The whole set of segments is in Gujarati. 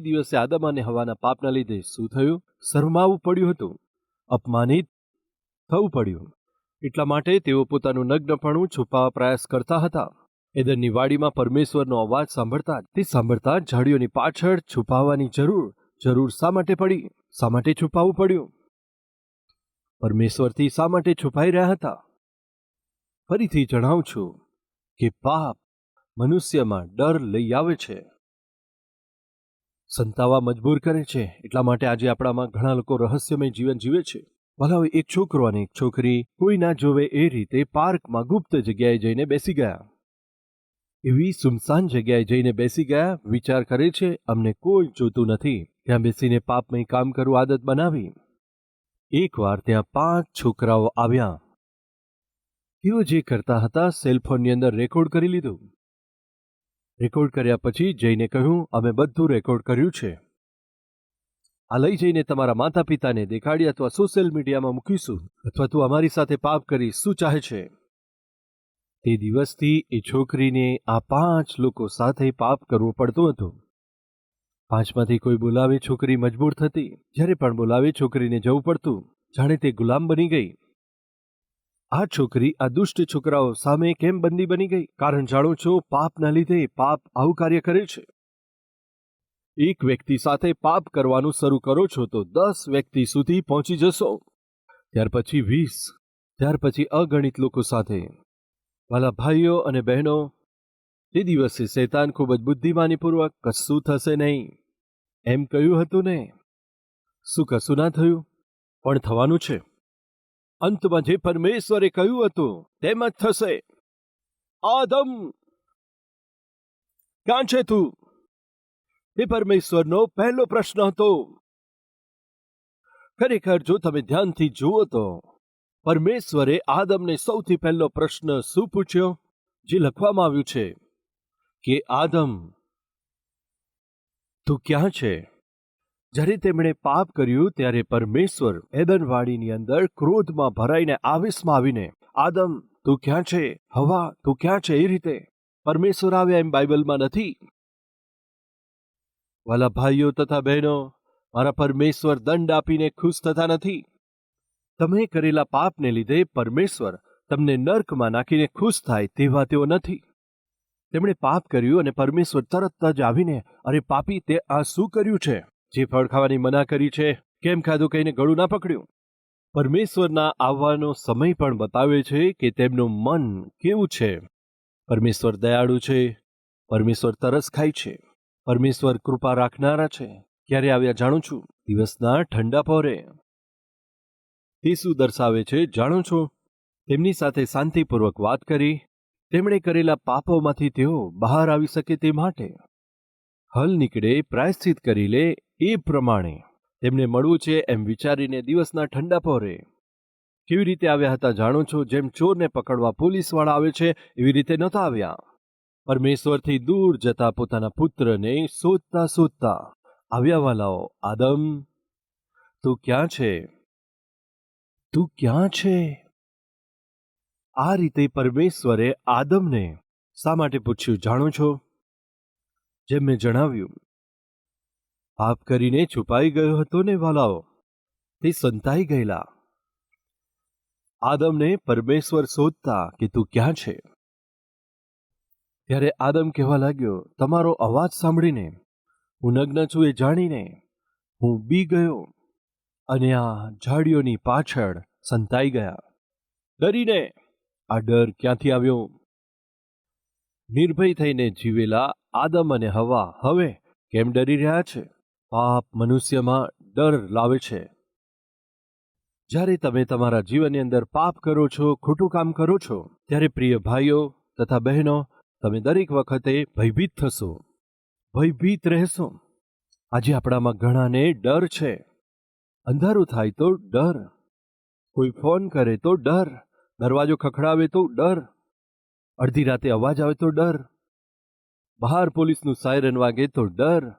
દિવસે આદમ અને હવાના પાપના લીધે શું થયું? શરમાવું પડ્યું હતું. અપમાનિત થવું પડ્યું. એટલા માટે તેઓ પોતાનું નગ્નપણું છુપાવવા પ્રયાસ કરતા હતા. એદનની વાડીમાં પરમેશ્વરનો અવાજ સાંભળતા તે સાંભળતા ઝાડીઓની પાછળ છુપાવવાની જરૂર જરૂર શા માટે પડી? શા માટે છુપાવવું પડ્યું? પરમેશ્વરથી શા માટે છુપાઈ રહ્યા હતા? ફરીથી જણાવું છું કે પાપ મનુષ્યમાં ડર લઈ આવે છે. સંતાવા મજબૂર કરે છે. એટલા માટે આજે આપણામાં ઘણા લોકો રહસ્યમય જીવન જીવે છે. ભલા હોય એક છોકરો અને એક છોકરી કોઈ ના જોવે એ રીતે પાર્કમાં ગુપ્ત જગ્યાએ જઈને બેસી ગયા. એવી સુમસાન જગ્યાએ જઈને બેસી ગયા, વિચાર કરે છે, અમને કોઈ જોતું નથી. ત્યાં બેસીને પાપમય કામ કરવું આદત બનાવી. એકવાર ત્યાં પાંચ છોકરાઓ આવ્યા. તેઓ જે કરતા હતા, સેલફોનની અંદર રેકોર્ડ કરી લીધું. રેકોર્ડ કર્યા પછી જઈને કહ્યું, અમે બધું રેકોર્ડ કર્યું છે. આ લઈ જઈને તમારા માતા પિતાને દેખાડી અથવા સોશિયલ મીડિયામાં મૂકીશું, અથવા તું અમારી સાથે પાપ કરી શું ચાહે છે? તે દિવસથી એ છોકરીને આ પાંચ લોકો સાથે પાપ કરવું પડતું હતું. પાંચમાંથી કોઈ બોલાવે છોકરી મજબૂર થતી, જ્યારે પણ બોલાવે છોકરીને જવું પડતું, જાણે તે ગુલામ બની ગઈ. આ છોકરી, આ દુષ્ટ છોકરાઓ સામે કેમ બંદી બની ગઈ? કારણ જાણો છો, પાપના લીધે પાપ આવું કાર્ય કરે છે. એક વ્યક્તિ સાથે પાપ કરવાનું શરૂ કરો છો તો દસ વ્યક્તિ સુધી પહોંચી જશો. ત્યાર પછી વીસ, ત્યાર પછી અગણિત લોકો સાથે. વાલા ભાઈઓ અને બહેનો, તે દિવસે શૈતાન ખૂબ જ બુદ્ધિમાનીપૂર્વક કશું થશે નહીં. એમ કહ્યું હતું ને. શું કશું ના થયું? પણ થવાનું છે. અંતમાં જે પરમેશ્વરે કહ્યું હતું, તેમ જ થશે. આદમ, ક્યાં છે તું? તે પરમેશ્વરનો પહેલો પ્રશ્ન હતો. ખરેખર જો તમે ધ્યાનથી જુઓ તો, પરમેશ્વરે આદમને સૌથી પહેલો પ્રશ્ન શું પૂછ્યો? જે લખવામાં આવ્યું છે કે, આદમ, તું ક્યાં છે? જ્યારે તેમણે પાપ કર્યું ત્યારે પરમેશ્વર એદનવાડીની અંદર ક્રોધમાં ભરાઈને આવેશમાં આવીને, આદમ, તું ક્યાં છે? હવા, તું ક્યાં છે? એ રીતે પરમેશ્વર આવ્યા એમ બાઇબલમાં નથી. વાલા ભાઈઓ તથા બહેનો, મારા પરમેશ્વર દંડ આપીને ખુશ થતા નથી. તમે કરેલા પાપને લીધે પરમેશ્વર તમને નર્કમાં નાખીને ખુશ થાય તેવા તેઓ નથી. તેમણે પાપ કર્યું અને પરમેશ્વર તરત જ આવીને, અરે પાપી, તે આ શું કર્યું છે? જે ફળ ખાવાની મના કરી છે, કેમ ખાધું કહીને ગળું ના પકડ્યું? પરમેશ્વરના આવવાનો સમય પણ બતાવે છે કે તેમનું મન કેવું છે. પરમેશ્વર દયાળુ છે, પરમેશ્વર તરસ ખાય છે, પરમેશ્વર કૃપા રાખનારા છે. ક્યારે આવ્યા જાણું છું? દિવસના ઠંડા પહોરે. તે શું દર્શાવે છે, જાણો છો, તેમની સાથે શાંતિપૂર્વક વાત કરી. તેમણે કરેલા પાપોમાંથી તેઓ બહાર આવી શકે તે માટે. હલ નીકળે, પ્રાયશ્ચિત કરી લે એ પ્રમાણે. તેમને મળવું છે એમ વિચારીને દિવસના ઠંડા પહોરે. કેવી રીતે આવ્યા હતા જાણો છો? જેમ ચોરને પકડવા પોલીસવાળા આવે છે, એવી રીતે નહોતા આવ્યા. પરમેશ્વરથી દૂર જતા પોતાના પુત્રને શોધતા શોધતા, આવ્યા વાલાઓ, આદમ, તું ક્યાં છે? તું ક્યાં છે? આ રીતે પરમેશ્વરે આદમને શા માટે પૂછ્યું જાણો છો? જેમ મેં જણાવ્યું, પાપ કરીને છુપાઈ ગયો હતો ને વાલાઓ, તે સંતાઈ ગયેલા. આદમને પરમેશ્વર શોધતા કે તું ક્યાં છે? ત્યારે આદમ કહેવા લાગ્યો, તમારો અવાજ સાંભળીને, હું નગ્ન છું એ જાણીને, હું બી ગયો અને આ ઝાડીઓની પાછળ સંતાઈ ગયા. ડરીને આ ડર ક્યાંથી આવ્યો? નિર્ભય થઈને જીવેલા આદમ અને હવા હવે કેમ ડરી રહ્યા છે? પાપ મનુષ્યમાં ડર લાવે છે. જ્યારે તમે તમારા જીવનની અંદર પાપ કરો છો, ખોટું કામ કરો છો, ત્યારે પ્રિય ભાઈઓ તથા બહેનો, તમે દરેક વખતે ભયભીત થશો. ભયભીત રહેશો. આજે આપણામાં ઘણાને ડર છે. અંધારું થાય તો ડર. કોઈ ફોન કરે તો ડર. દરવાજો ખખડાવે તો ડર. અડધી રાતે અવાજ આવે તો ડર. બહાર પોલીસનું સાયરન વાગે તો ડર.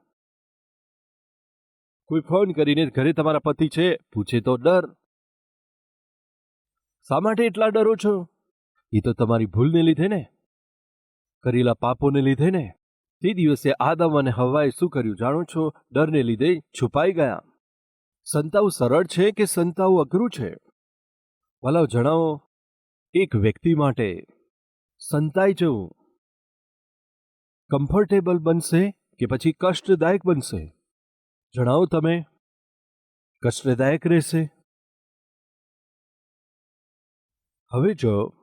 કોઈ ફોન કરીને ઘરે તમારા પતિ છે, પૂછે તો ડર. શા માટે એટલા ડરો છો? એ તો તમારી ભૂલને લીધે ને. કરેલા પાપોને લીધે ને. તે દિવસે આદમ અને હવાએ શું કર્યું જાણો છો? ડરને લીધે છુપાઈ ગયા. સંતાવું સરળ છે કે સંતાવું અઘરું છે? ભલાવ જણાવો. એક વ્યક્તિ માટે સંતાઈ જવું. કમ્ફર્ટેબલ બનશે કે પછી કષ્ટદાયક બનશે? જણાવો તમે. કષ્ટદાયક રહેશે. હવે જો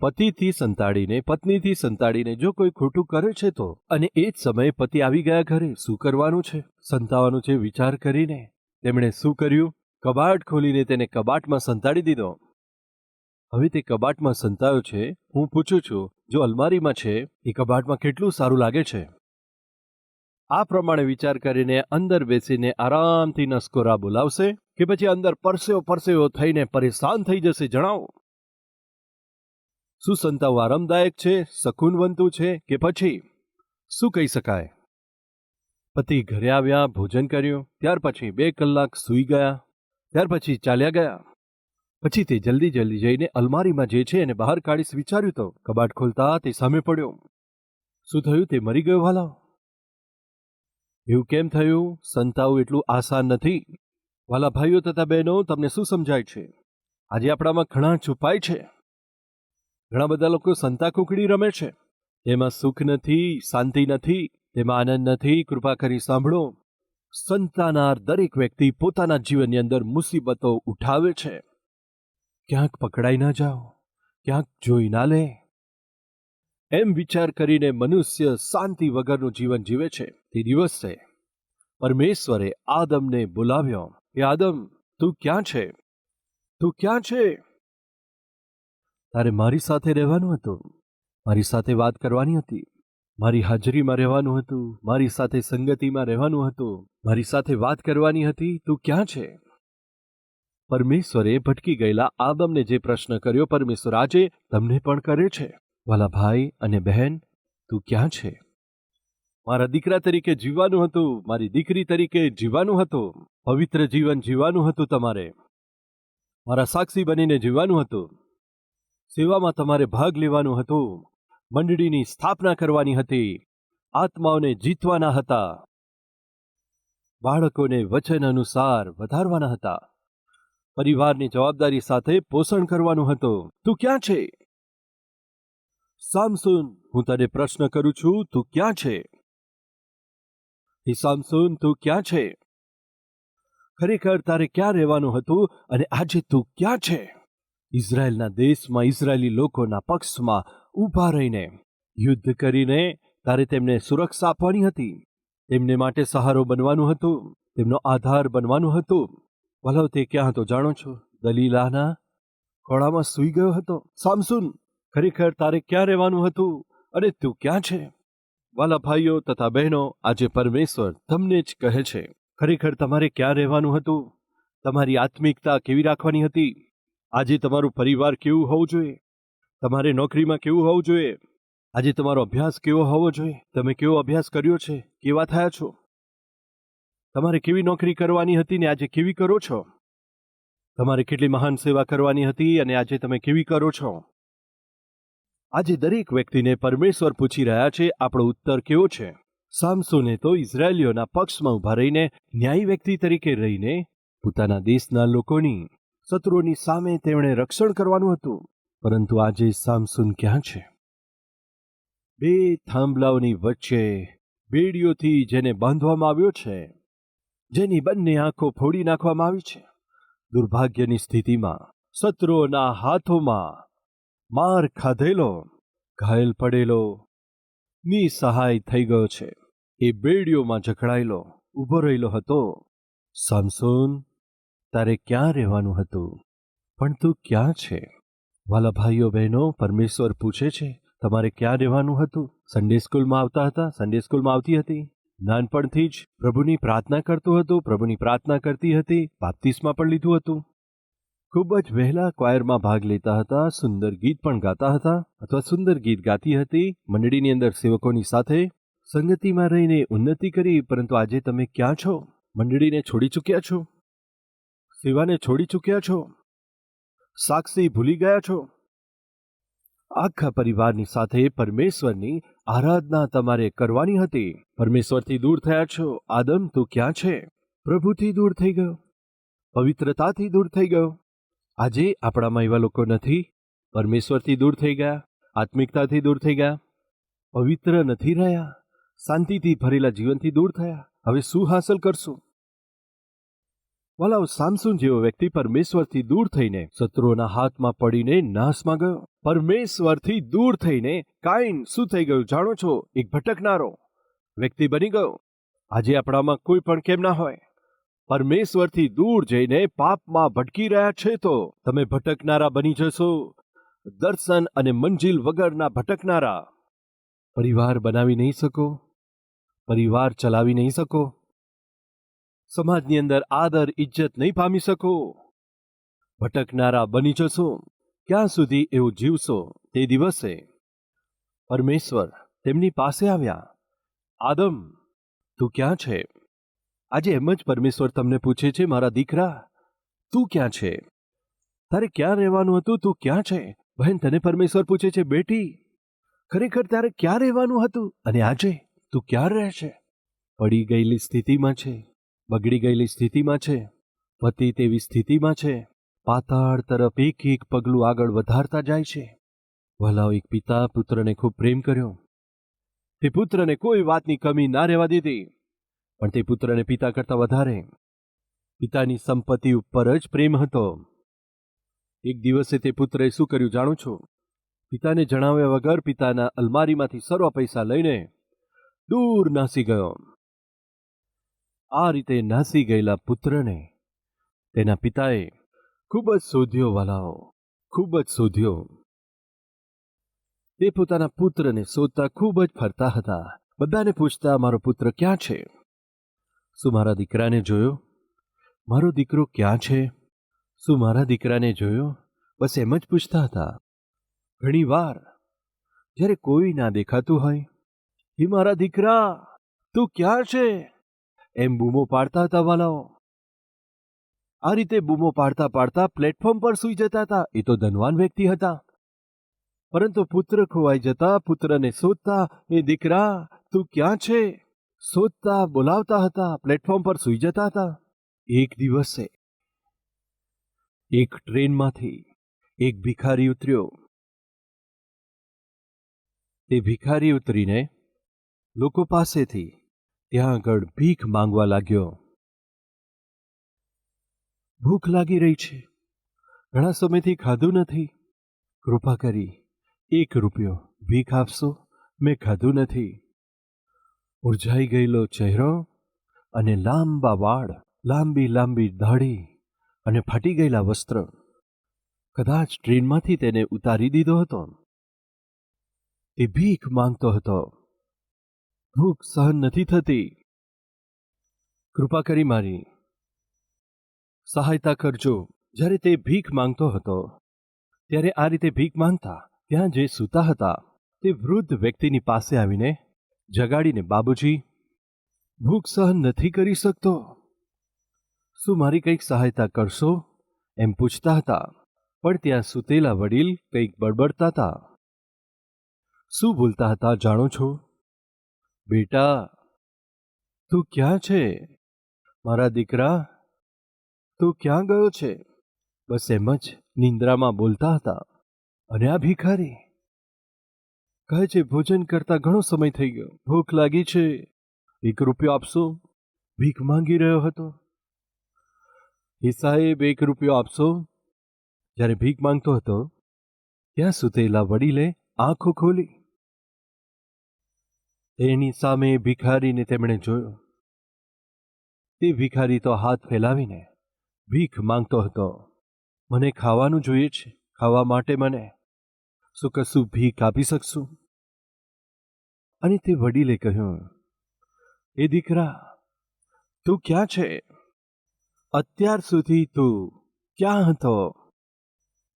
પતિથી સંતાડીને, પત્નીથી સંતાડીને જો કોઈ ખોટું કરે છે તો? અને એ જ સમયે પતિ આવી ગયા ઘરે, શું કરવાનું છે? સંતાવાનું છે વિચાર કરીને. તેમણે શું કર્યું? કબાટ ખોલીને તેને કબાટમાં સંતાડી દીધો. હવે તે કબાટમાં સંતાયો છે, હું પૂછું છું, જો અલમારીમાં છે, એ કબાટમાં કેટલું સારું લાગે છે? આ પ્રમાણે વિચાર કરીને અંદર બેસીને આરામથી નસકોરા બોલાવશે, કે પછી અંદર પરસેવો પરસેવો થઈને પરેશાન થઈ જશે, જણાવો. શું સંતાવ આરામદાયક છે સકુનવંતું છે, કે પછી? શું કહી શકાય? પતિ ઘરે આવ્યા, ભોજન કર્યું, ત્યાર પછી બે કલાક સૂઈ ગયા, ત્યાર પછી ચાલ્યા ગયા. પછી તે જલ્દી જલ્દી જઈને અલમારીમાં જે છે એને બહાર કાઢીશ વિચાર્યું તો કબાટ ખોલતા તે સામે પડ્યો. શું થયું? તે મરી ગયો વાલા એવું કેમ થયું? સંતાવું એટલું આસાન નથી. વાલા ભાઈઓ તથા બહેનો, તમને શું સમજાય છે? આજે આપણામાં ઘણા છુપાય છે. ઘણા બધા લોકો સંતા કુકડી રમે છે. તેમાં સુખ નથી, શાંતિ નથી, તેમાં આનંદ નથી, કૃપા કરી સાંભળો. સંતાનાર દરેક વ્યક્તિ પોતાના જીવનની અંદર મુસીબતો ઉઠાવે છે. ક્યાંક પકડાઈ ના જાઓ, ક્યાંક જોઈ ના લે. એમ વિચાર કરીને મનુષ્ય શાંતિ વગરનું જીવન જીવે છે. તે દિવસે પરમેશ્વરે આદમને બોલાવ્યો કે, આદમ, તું ક્યાં છે? તું ક્યાં છે? તારે મારી સાથે રહેવાનું હતું. મારી સાથે વાત કરવાની હતી. મારી હાજરીમાં રહેવાનું હતું. મારી સાથે સંગતિમાં રહેવાનું હતું. મારી સાથે વાત કરવાની હતી. તું ક્યાં છે? પરમેશ્વરે ભટકી ગયેલા આદમને જે પ્રશ્ન કર્યો પરમેશ્વર આજે તમને પણ કરે છે. વાલા ભાઈ અને બહેન, તું ક્યાં છે? મારા દીકરા તરીકે જીવવાનું હતું, મારી દીકરી તરીકે જીવવાનું હતું, પવિત્ર જીવન જીવવાનું હતું તમારે. મારા સાક્ષી બનીને જીવવાનું હતું. સેવામાં તમારે ભાગ લેવાનું હતું. મંડળીની સ્થાપના કરવાની હતી. આત્માઓને જીતવાના હતા. બાળકોને વચન અનુસાર વધારવાના હતા. પરિવારની જવાબદારી સાથે પોષણ કરવાનું હતું. તું ક્યાં છે? સામસુન હું તને પ્રશ્ન કરું છું, તું ક્યાં છે? હે સામસુન તું ક્યાં છે? ખરેખર તારે ક્યાં રહેવાનું હતું અને આજે તું ક્યાં છે? ઇઝરાયલના દેશમાં ઇઝરાયેલી લોકોના પક્ષમાં ઊભા રહીને યુદ્ધ કરીને તારે તેમને સુરક્ષા આપવાની હતી. તેમને માટે સહારો બનવાનું હતું. તેમનો આધાર બનવાનું હતું. વલાવ તે ક્યાં હતો જાણો છો? દલીલાના ખોળામાં સૂઈ ગયો હતો. સામસુન, ખરેખર તારે ક્યાં રહેવાનું હતું અને તું ક્યાં છે? વાલા ભાઈઓ તથા બહેનો, આજે પરમેશ્વર તમને જ કહે છે, ખરેખર તમારે ક્યાં રહેવાનું હતું? તમારી આત્મિકતા કેવી રાખવાની હતી? આજે તમારું પરિવાર કેવું હોવું જોઈએ? તમારે નોકરીમાં કેવું હોવું જોઈએ? આજે તમારો અભ્યાસ કેવો હોવો જોઈએ? તમે કેવો અભ્યાસ કર્યો છે? કેવા થયા છો? તમારે કેવી નોકરી કરવાની હતી ને આજે કેવી કરો છો? તમારે કેટલી મહાન સેવા કરવાની હતી અને આજે તમે કેવી કરો છો? આજે દરેક વ્યક્તિને પરમેશ્વર પૂછી રહ્યા છે, આપણો ઉત્તર કેવો છે? સામસોને તો ઇઝરાયેલીઓના પક્ષમાં ઊભા રહીને, ન્યાયી વ્યક્તિ તરીકે રહીને, પોતાના દેશના લોકોની શત્રુઓની સામે તેમણે રક્ષણ કરવાનું હતું. પરંતુ આજે સામસુન ક્યાં છે? બે થાંભલાઓની વચ્ચે, બેડીઓથી જેને બાંધવામાં આવ્યો છે જેની બંને આંખો ફોડી નાખવામાં આવી છે. દુર્ભાગ્યની સ્થિતિમાં શત્રુઓના હાથોમાં માર ખાધેલો, ઘાયલ પડેલો, નિસહાય થઈ ગયો છે. એ બેડીઓમાં જકડાયેલો ઊભો રહેલો હતો. સામસોન, તારે ક્યાં રહેવાનું હતું? પણ તું ક્યાં છે? વાલા ભાઈઓ બહેનો, પરમેશ્વર પૂછે છે, તમારે ક્યાં રહેવાનું હતું? સન્ડે સ્કૂલમાં આવતા હતા? સન્ડે સ્કૂલમાં આવતી હતી? નાનપણથી જ પ્રભુની પ્રાર્થના કરતો હતો, પ્રભુની પ્રાર્થના કરતી હતી, બાપ્તિસ્મા પણ લીધું હતું. ખૂબ જ વહેલા ક્વાયરમાં ભાગ લેતા હતા, સુંદર ગીત પણ ગાતા હતા, અથવા સુંદર ગીત ગાતી હતી, મંડળીની અંદર સેવકોની સાથે સંગતિમાં રહીને ઉન્નતિ કરી, પરંતુ આજે તમે ક્યાં છો? મંડળીને છોડી ચૂક્યા છો? સેવાને છોડી ચૂક્યા છો? સાક્ષી ભૂલી ગયા છો? આખા પરિવારની સાથે પરમેશ્વરની આરાધના તમારે કરવાની હતી. પરમેશ્વરથી દૂર થયા છો. આદમ, તું ક્યાં છે? પ્રભુથી દૂર થઈ ગયો. પવિત્રતાથી દૂર થઈ ગયો. આજે આપણામાં એવા લોકો નથી. પરમેશ્વરથી દૂર થઈ ગયા. આત્મિકતાથી દૂર થઈ ગયા. પવિત્ર નથી રહ્યા. શાંતિથી ભરેલા જીવનથી દૂર થયા. હવે શું હાંસલ કરશું? વલાવ સામસુન જેવો વ્યક્તિ પરમેશ્વરથી દૂર થઈને શત્રુઓના હાથમાં પડીને નાશમાં ગયો. પરમેશ્વરથી દૂર થઈને કાઈન શું થઈ ગયું જાણો છો? એક ભટકનારો વ્યક્તિ બની ગયો. આજે આપણામાં કોઈ પણ કેમ ના હોય. પરમેશ્વરથી દૂર જઈને પાપમાં ભટકી રહ્યા છે તો તમે ભટકનારા બની જશો. દર્શન અને મંજિલ વગરના ભટકનારા. પરિવાર બનાવી નહીં શકો. પરિવાર ચલાવી નહીં શકો. સમાજની અંદર આદર, ઇજ્જત નહીં પામી શકો. ભટકનારા બની જશો, ક્યાં સુધી એવું જીવશો તે દિવસે. પરમેશ્વર તેમની પાસે આવ્યા. આદમ, તું ક્યાં છે? આજે એમ જ પરમેશ્વર તમને પૂછે છે, મારા દીકરા, તું ક્યાં છે? તારે ક્યાં રહેવાનું હતું, તું ક્યાં છે? બહેન, તને પરમેશ્વર પૂછે છે, બેટી, ખરેખર તારે ક્યાં રહેવાનું હતું? અને આજે તું ક્યાં રહે છે? પડી ગયેલી સ્થિતિમાં છે. બગડી ગયેલી સ્થિતિમાં છે, પતિ તેવી સ્થિતિમાં છે. પાતાળ તરફ એક એક પગલું આગળ વધારતા જાય છે. ભલાઓ એક પિતા પુત્રને ખૂબ પ્રેમ કર્યો. તે પુત્રને કોઈ વાતની કમી ના રહેવા દીધી, પણ તે પુત્રને પિતા કરતા વધારે. પિતાની સંપત્તિ ઉપર જ પ્રેમ હતો. એક દિવસે તે પુત્રએ શું કર્યું જાણો છો? પિતાને જણાવ્યા વગર પિતાના અલમારીમાંથી સર્વ પૈસા લઈને દૂર નાસી ગયો. આ રીતે નાસી ગયેલા પુત્રને તેના પિતાએ ખૂબ જ શોધ્યો, વાલાઓ, ખૂબ જ શોધ્યો. તે પોતાના પુત્રને શોધતા ખૂબ જ ફરતા હતા. બધાને પૂછતા, મારો પુત્ર ક્યાં છે? શું મારા દીકરાને જોયો? મારો દીકરો ક્યાં છે? શું મારા દીકરાને જોયો? બસ એમ જ પૂછતા હતા. ઘણી વાર, જ્યારે કોઈ ના દેખાતું હોય, હે મારા દીકરા, તું ક્યાં છે? એમ બૂમો પાડતા હતા વાલાઓ. આ રીતે બૂમો પાડતા પાડતા પ્લેટફોર્મ પર સૂઈ જતા હતા. એ તો ધનવાન વ્યક્તિ હતા. પરંતુ પુત્ર ખોવાઈ જતા, પુત્રને શોધતા, એ દીકરા, તું ક્યાં છે? શોધતા, બોલાવતા હતા, પ્લેટફોર્મ પર સૂઈ જતા હતા. એક દિવસે એક ટ્રેનમાંથી એક ભિખારી ઉતર્યો. તે ભિખારી ઉતરીને લોકો પાસેથી ત્યાં આગળ ભીખ માંગવા લાગ્યો. ભૂખ લાગી રહી છે. ઘણા સમયથી ખાધું નથી. કૃપા કરી, એક રૂપિયો ભીખ આપશો? મેં ખાધું નથી. ઉર્જાઈ ગયેલો ચહેરો અને લાંબા વાળ, લાંબી લાંબી દાઢી અને ફાટી ગયેલા વસ્ત્ર. કદાચ ટ્રેનમાંથી તેને ઉતારી દીધો હતો. તે ભીખ માંગતો હતો. ભૂખ સહન નથી થતી. કૃપા કરી મારી. સહાયતા કરજો. જ્યારે તે ભીખ માંગતો હતો, ત્યારે આ રીતે ભીખ માંગતા ત્યાં જે સૂતા હતા, તે વૃદ્ધ વ્યક્તિની પાસે આવીને જગાડીને, બાબુજી, ભૂખ સહન નથી કરી શકતો. શું મારી કંઈક સહાયતા કરશો? એમ પૂછતા હતા. પણ ત્યાં સૂતેલા વડીલ કંઈક બડબડતા હતા. શું બોલતા હતા જાણો છો? બેટા, તું ક્યાં છે? મારા દીકરા, તું ક્યાં ગયો છે? બસ એમ જ નિંદ્રામાં બોલતા હતા અને આ ભિખારી કહે છે, ભોજન કરતા ઘણો સમય થઈ ગયો. ભૂખ લાગી છે. એક રૂપિયો આપશો? ભીખ માંગી રહ્યો હતો. એ સાહેબ, એક રૂપિયો આપશો? જ્યારે ભીખ માંગતો હતો, ત્યાં સુતેલા વડીલે આંખો ખોલી તેની સામે ભિખારીને તેમણે જોયો. તે ભિખારી તો હાથ ફેલાવીને ભીખ માંગતો હતો. મને ખાવાનું જોઈએ છે, ખાવા માટે મને શું કશું ભીખ આપી શકશું? અને તે વડીલે કહ્યું, એ દીકરા, તું ક્યાં છે? અત્યાર સુધી તું ક્યાં હતો?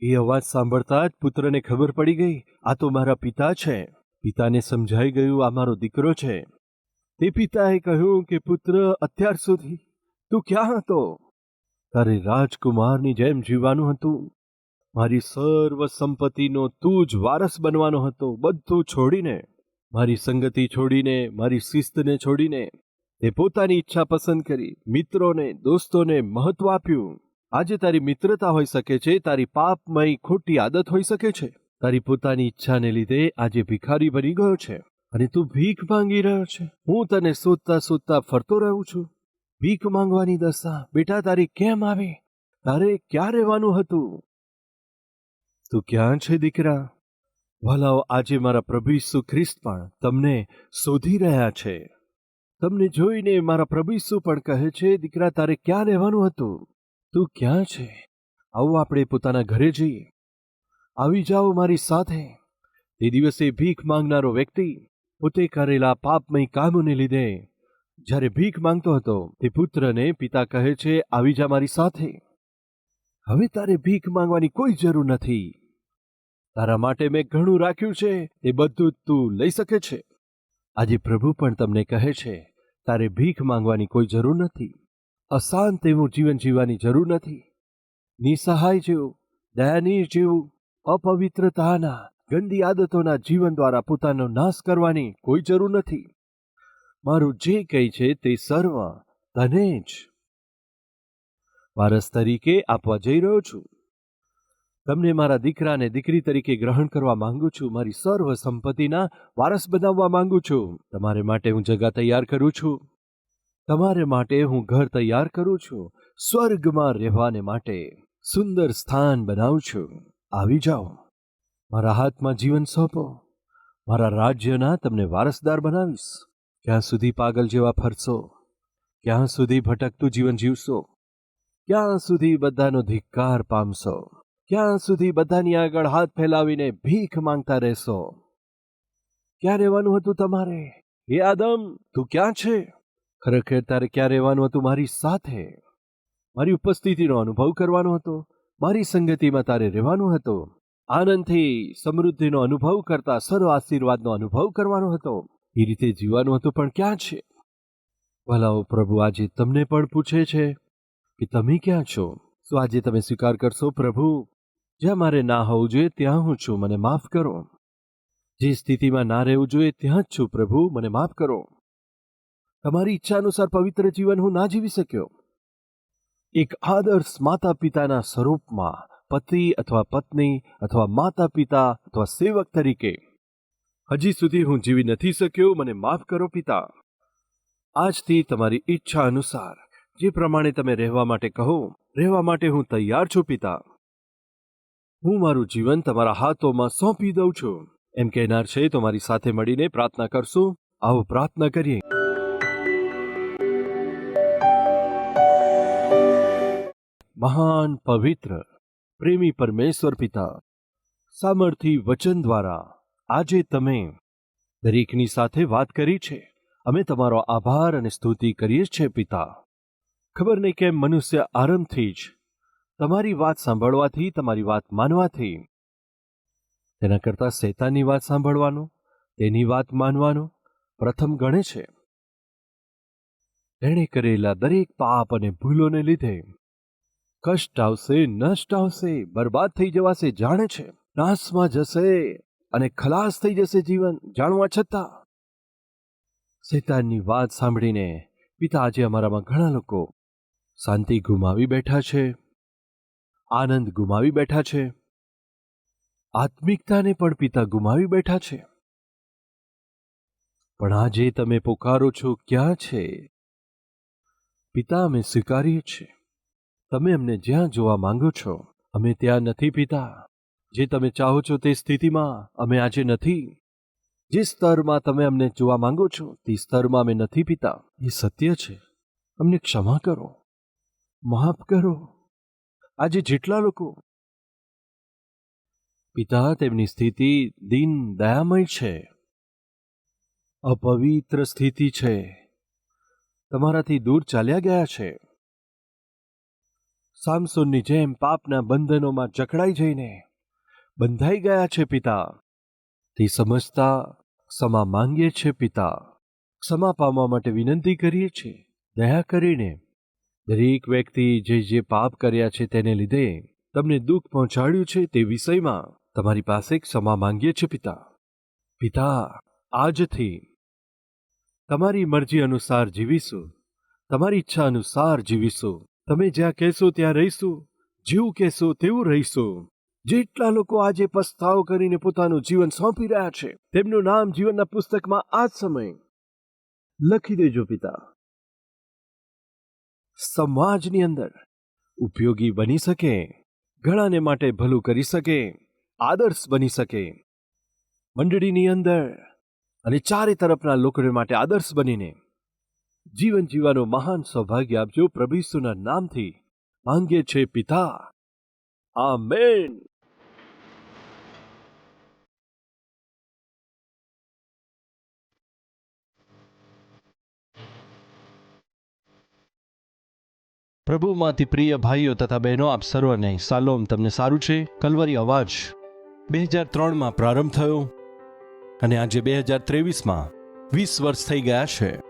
એ અવાજ સાંભળતા જ પુત્રને ખબર પડી ગઈ, આ તો મારા પિતા છે. પિતાને સમજાઈ ગયું, આ મારો દીકરો છે. તે પિતાએ કહ્યું કે, પુત્ર, અત્યાર સુધી તું ક્યાં હતો? તારે રાજકુમારની જેમ જીવવાનું હતું. મારી સર્વ સંપત્તિનો તું જ વારસ બનવાનો હતો, બધું છોડીને. મારી સંગતિ છોડીને, મારી શિસ્તને છોડીને. તે પોતાની ઈચ્છા પસંદ કરી, મિત્રોને, દોસ્તોને મહત્વ આપ્યું. આજે તારી મિત્રતા હોઈ શકે છે, તારી પાપમય ખોટી આદત હોઈ શકે છે. તારી પોતાની ઈચ્છાને લીધે આજે ભિખારી બની ગયો છે અને તું ભીખ માંગી રહ્યો છે. હું તને શોધતા શોધતા ફરતો રહું છું. ભીખ માંગવાની દશા, બેટા, તારી કેમ આવી? તારે ક્યાં રહેવાનું હતું? તું ક્યાં છે, દીકરા? ભલાઓ, આજે મારા પ્રભુ ઈસુ ખ્રિસ્ત પણ તમને શોધી રહ્યા છે. તમને જોઈને મારા પ્રભુ ઈસુ પણ કહે છે, દીકરા, તારે ક્યાં રહેવાનું હતું? તું ક્યાં છે? આવો, આપણે પોતાના ઘરે જઈએ. આવી જાઓ મારી સાથે. તે દિવસે ભીખ માંગનારો વ્યક્તિ પોતે કરેલા પાપમય કામોને લીધે જ્યારે ભીખ માંગતો હતો, તે પુત્રને પિતા કહે છે, આવી જા મારી સાથે. હવે તારે ભીખ માંગવાની કોઈ જરૂર નથી. તારા માટે મેં ઘણું રાખ્યું છે, એ બધું તું લઈ શકે છે. આજે પ્રભુ પણ તમને કહે છે, તારે ભીખ માંગવાની કોઈ જરૂર નથી. અશાંત એવું જીવન જીવવાની જરૂર નથી. નિસહાય જેવું, દયાનીય જેવું અપવિત્રતાના ગંદી આદતોના જીવન દ્વારા પોતાનો નાશ કરવાની કોઈ જરૂર નથી. મારું જે કંઈ છે તે સર્વ તને જ. વારસ તરીકે આપવા જઈ રહ્યો છું. તમને મારા દીકરાને દીકરી તરીકે ગ્રહણ કરવા માંગુ છું, મારી સર્વ સંપત્તિના વારસ બનાવવા માંગુ છું. તમારે માટે હું જગા તૈયાર કરું છું. તમારે માટે હું ઘર તૈયાર કરું છું. સ્વર્ગમાં રહેવાને માટે સુંદર સ્થાન બનાવું છું. આવી જાઓ. મારા હાથમાં જીવન સોંપો. મારા રાજ્યના તમને વારસદાર બનાવીશ. ક્યાં સુધી પાગલ જેવા ફરશો ક્યાં સુધી ભટકતું જીવન જીવશો? ક્યાં સુધી બધાનો ધિક્કાર પામશો? ક્યાં સુધી બધાની આગળ હાથ ફેલાવીને ભીખ માંગતા રહેશો? ક્યાં રહેવાનું હતું તમારે? એ આદમ, તું ક્યાં છે? ખરેખર તારે ક્યાં રહેવાનું હતું મારી સાથે? મારી ઉપસ્થિતિનો અનુભવ કરવાનો હતો. મારી સંગતિમાં તારે રહેવાનું હતું. આનંદથી સમૃદ્ધિનો અનુભવ કરતા સર્વ આશીર્વાદનો અનુભવ કરવાનો હતો. એ રીતે જીવવાનું હતું, પણ ક્યાં છે? ભલાઓ પ્રભુ, આજે તમને પણ પૂછે છે કે તમે ક્યાં છો? શું આજે તમે સ્વીકાર કરશો પ્રભુ? જ્યાં મારે ના હોવું જોઈએ, ત્યાં હું છું. મને માફ કરો. જે સ્થિતિમાં ના રહેવું જોઈએ, ત્યાં જ છું પ્રભુ. મને માફ કરો. તમારી ઈચ્છા અનુસાર પવિત્ર જીવન હું ના જીવી શક્યો. એક આદર્શ માતા પિતાના સ્વરૂપમાં પતિ અથવા પત્ની અથવા માતા પિતા અથવા સેવક તરીકે. હજી સુધી હું જીવી નથી શક્યો, મને માફ કરો પિતા. આજથી તમારી ઈચ્છા અનુસાર, જે પ્રમાણે તમે રહેવા માટે કહો, રહેવા માટે હું તૈયાર છું પિતા. હું મારું જીવન તમારા હાથોમાં સોંપી દઉં છું. એમ કહેનાર છે તો મારી સાથે મળીને પ્રાર્થના કરશું. આવો પ્રાર્થના કરીએ. મહાન પવિત્ર, પ્રેમી પરમેશ્વર પિતા સામર્થી વચન દ્વારા આજે તમે દરેકની સાથે વાત કરી છે. અમે તમારો આભાર અને સ્તુતિ કરીએ છીએ પિતા. ખબર નહીં કેમ મનુષ્ય આરંભથી જ તમારી વાત સાંભળવાથી, તમારી વાત માનવાથી, તેના કરતાં શેતાનની વાત સાંભળવાનું, તેની વાત માનવાનું પ્રથમ ગણે છે. તેણે કરેલા દરેક પાપ અને ભૂલોને લીધે કષ્ટ આવશે, નષ્ટ આવશે, બરબાદ થઈ જવાશે, જાણે છે. નાશમાં જશે અને ખલાસ થઈ જશે જીવન, જાણવા છતાં. શેતાનની વાત સાંભળીને પિતા આજે અમારામાં ઘણા લોકો શાંતિ ગુમાવી બેઠા છે, આનંદ ગુમાવી બેઠા છે, આત્મિકતાને પણ પિતા ગુમાવી બેઠા છે. પણ આજે તમે પોકારો છો ક્યાં છે? પિતા અમે સ્વીકારીએ છીએ. તમે અમને જ્યાં જોવા માંગો છો, અમે ત્યાં નથી પીતા. જે તમે ચાહો છો તે સ્થિતિમાં અમે આજે નથી. જે સ્તરમાં તમે અમને જોવા માંગો છો, તે સ્તરમાં અમે નથી પીતા. એ સત્ય છે. અમને ક્ષમા કરો. માફ કરો. આજે જેટલા લોકો પિતા તેમની સ્થિતિ દીન દયામય છે. અપવિત્ર સ્થિતિ છે. તમારાથી દૂર ચાલ્યા ગયા છે. સામસોનની જેમ પાપના બંધનોમાં જકડાઈ જઈને બંધાઈ ગયા છે પિતા. તે સમજતા, ક્ષમા માંગીએ છે પિતા. ક્ષમા પામવા માટે વિનંતી કરીએ છીએ. દયા કરીને દરેક વ્યક્તિ જે જે પાપ કર્યા છે તેને લીધે તમને દુઃખ પહોંચાડ્યું છે તે વિષયમાં તમારી પાસે ક્ષમા માંગીએ છીએ પિતા. પિતા, આજથી તમારી મરજી અનુસાર જીવીશું. તમારી ઈચ્છા અનુસાર જીવીશું. તમે જ્યાં કહેશો ત્યાં રહીશું, જેવું કહેશો તેવું રહીશું. જેટલા લોકો આજે પસ્તાવ કરીને પોતાનું જીવન સોંપી રહ્યા છે, તેમનું નામ જીવનના પુસ્તકમાં આ જ સમય. લખી દેજો પિતા. સમાજની અંદર ઉપયોગી બની શકે, ઘણાને માટે ભલું કરી શકે, આદર્શ બની શકે. મંડળીની અંદર અને ચારે તરફના લોકોને માટે આદર્શ બનીને જીવન જીવવાનું મહાન સૌભાગ્ય આપજો પ્રભુ ઈસુના નામથી. માંગીએ છે પિતા. આમેન. પ્રભુમાંથી પ્રિય ભાઈઓ તથા બહેનો, આપ સર્વને સાલોમ. તમને સારું છે? કલવરી અવાજ બે હજાર ત્રણમાં પ્રારંભ થયો અને આજે બે હજાર ત્રેવીસમાં વીસ વર્ષ થઈ ગયા છે.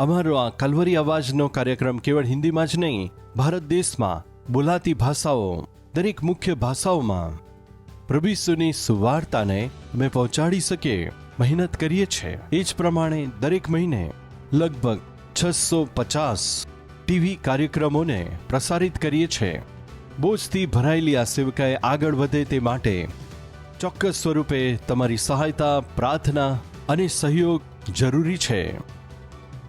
અમારો આ કલવરી અવાજનો કાર્યક્રમ કેવળ હિન્દીમાં જ નહીં, ભારત દેશમાં બોલાતી ભાષાઓ દરેક મુખ્ય ભાષાઓમાં પ્રભુ સુવાર્તાને અમે પહોંચાડી શકીએ મહેનત કરીએ છીએ. એ જ પ્રમાણે દરેક મહિને લગભગ છસો પચાસ ટીવી કાર્યક્રમોને પ્રસારિત કરીએ છીએ. બોજથી ભરાયેલી આ સેવકાએ આગળ વધે તે માટે ચોક્કસ સ્વરૂપે તમારી સહાયતા, પ્રાર્થના અને સહયોગ જરૂરી છે.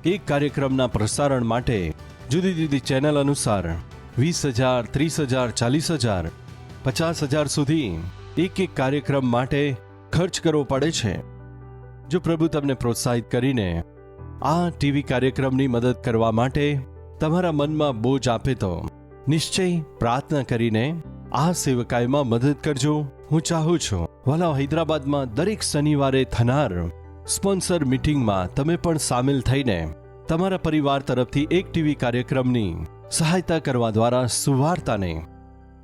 એક કાર્યક્રમના પ્રસારણ માટે જુદી જુદી ચેનલ અનુસાર વીસ હજાર, ત્રીસ હજાર, ચાલીસ હજાર, પચાસ હજાર સુધી એક એક કાર્યક્રમ માટે ખર્ચ કરવો પડે છે. જો પ્રભુ તમને પ્રોત્સાહિત કરીને આ ટીવી કાર્યક્રમની મદદ કરવા માટે તમારા મનમાં બોજ આપે તો નિશ્ચય પ્રાર્થના કરીને આ સેવકાયમાં મદદ કરજો. હું ચાહું છું. વાલા હૈદરાબાદમાં દરેક શનિવારે થનાર સ્પોન્સર મીટિંગમાં તમે પણ સામેલ થઈને તમારા પરિવાર તરફથી એક ટીવી કાર્યક્રમની સહાયતા કરવા દ્વારા સુવાર્તાને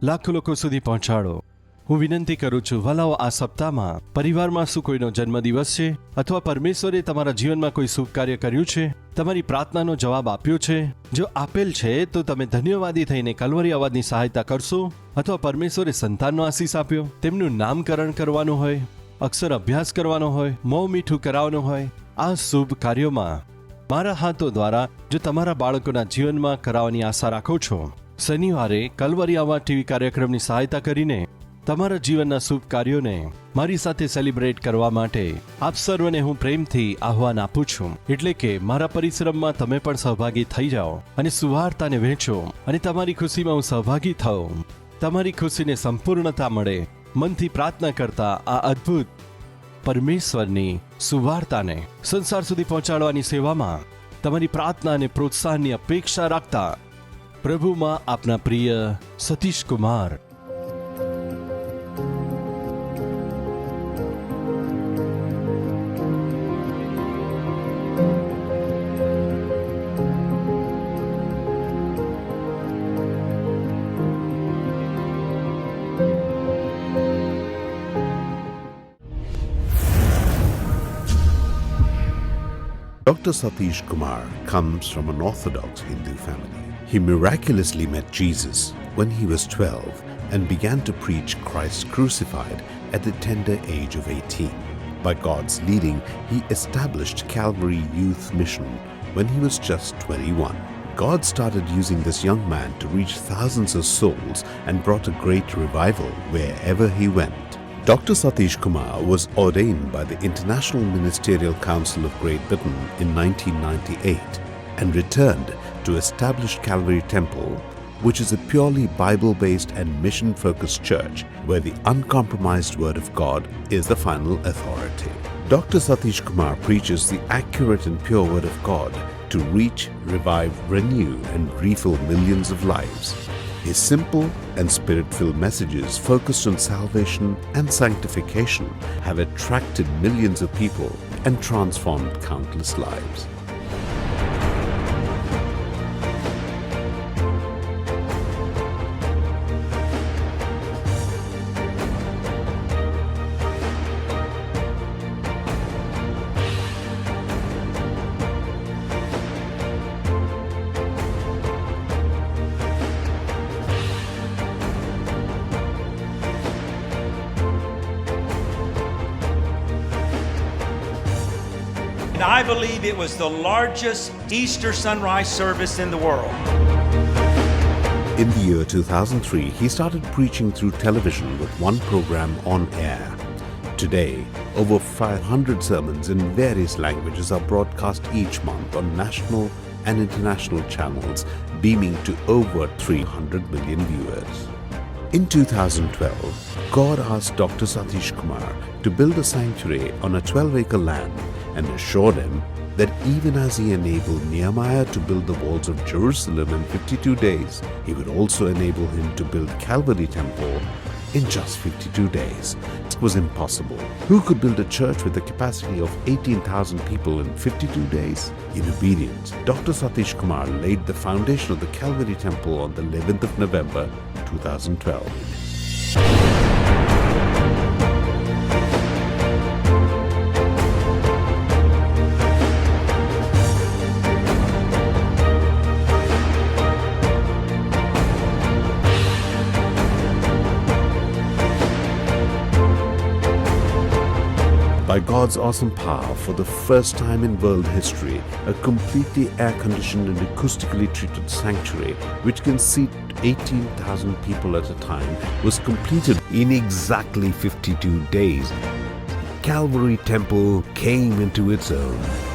લાખો લોકો સુધી પહોંચાડો. હું વિનંતી કરું છું, વલાઓ, આ સપ્તાહમાં પરિવારમાં શું કોઈનો જન્મદિવસ છે અથવા પરમેશ્વરે તમારા જીવનમાં કોઈ શુભ કાર્ય કર્યું છે? તમારી પ્રાર્થનાનો જવાબ આપ્યો છે? જો આપેલ છે, તો તમે ધન્યવાદી થઈને કલવરી અવાજની સહાયતા કરશો અથવા પરમેશ્વરે સંતાનનો આશીષ આપ્યો? તેમનું નામકરણ કરવાનું હોય? અક્ષર અભ્યાસ કરવાનો હોય, મોં મીઠું કરાવવાનું હોય, આ શુભ કાર્યોમાં. મારા હાથો દ્વારા જો તમારા બાળકોના જીવનમાં કરાવવાની આશા રાખો છો, શનિવારે કલવરિયામાં ટીવી કાર્યક્રમની સહાયતા કરીને તમારા જીવનના શુભ કાર્યોને મારી સાથે સેલિબ્રેટ કરવા માટે આપ સર્વને હું પ્રેમથી આહવાન આપું છું. એટલે કે મારા પરિશ્રમમાં તમે પણ સહભાગી થઈ જાઓ અને સુવાર્તાને વહેંચો અને તમારી ખુશીમાં હું સહભાગી થાઉં. તમારી ખુશીને સંપૂર્ણતા મળે મનથી પ્રાર્થના કરતા આ અદ્ભુત પરમેશ્વરની સુવાર્તાને સંસાર સુધી પહોંચાડવાની સેવામાં તમારી પ્રાર્થના અને પ્રોત્સાહનની અપેક્ષા રાખતા પ્રભુમાં આપના પ્રિય Satish Kumar Dr. Satish Kumar comes from an Orthodox Hindu family. He miraculously met Jesus when he was 12 and began to preach Christ crucified at the tender age of 18. By God's leading, he established Calvary Youth Mission when he was just 21. God started using this young man to reach thousands of souls and brought a great revival wherever he went. Dr. Satish Kumar was ordained by the International Ministerial Council of Great Britain in 1998 and returned to establish Calvary Temple, which is a purely Bible based and mission focused church where the uncompromised Word of God is the final authority. Dr. Satish Kumar preaches the accurate and pure Word of God to reach, revive, renew, and refill millions of lives. His simple and spirit filled messages focused on salvation and sanctification have attracted millions of people and transformed countless lives. Was the largest Easter sunrise service in the world. In the year 2003, he started preaching through television with one program on air. Today, over 500 sermons in various languages are broadcast each month on national and international channels, beaming to over 300 million viewers. In 2012, God asked Dr. Satish Kumar to build a sanctuary on a 12 acre land and assured him that even as he enabled Nehemiah to build the walls of Jerusalem in 52 days, he would also enable him to build Calvary Temple in just 52 days. It was impossible. Who could build a church with a capacity of 18,000 people in 52 days? In obedience, Dr. Satish Kumar laid the foundation of the Calvary Temple on the 11th of November 2012. God's awesome power, for the first time in world history, a completely air conditioned and acoustically treated sanctuary, which can seat 18,000 people at a time, was completed in exactly 52 days. Calvary Temple came into its own.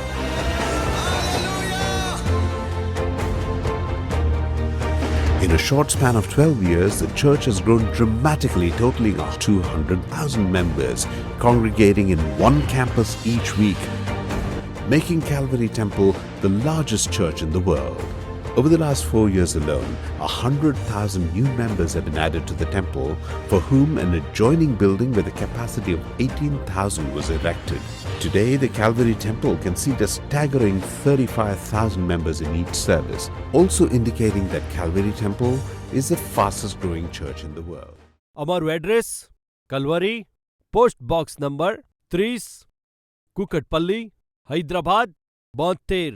In a short span of 12 years, the church has grown dramatically, totaling 200,000 members, congregating in one campus each week, making Calvary Temple the largest church in the world. Over the last four years alone, 100,000 new members have been added to the temple, for whom an adjoining building with a capacity of 18,000 was erected. Today, the Calvary Temple can seat a staggering 35,000 members in each service, also indicating that Calvary Temple is the fastest growing church in the world. અમારું address Calvary post box number ત્રીસ કુકટપલ્લી હૈદરાબાદ બોતેર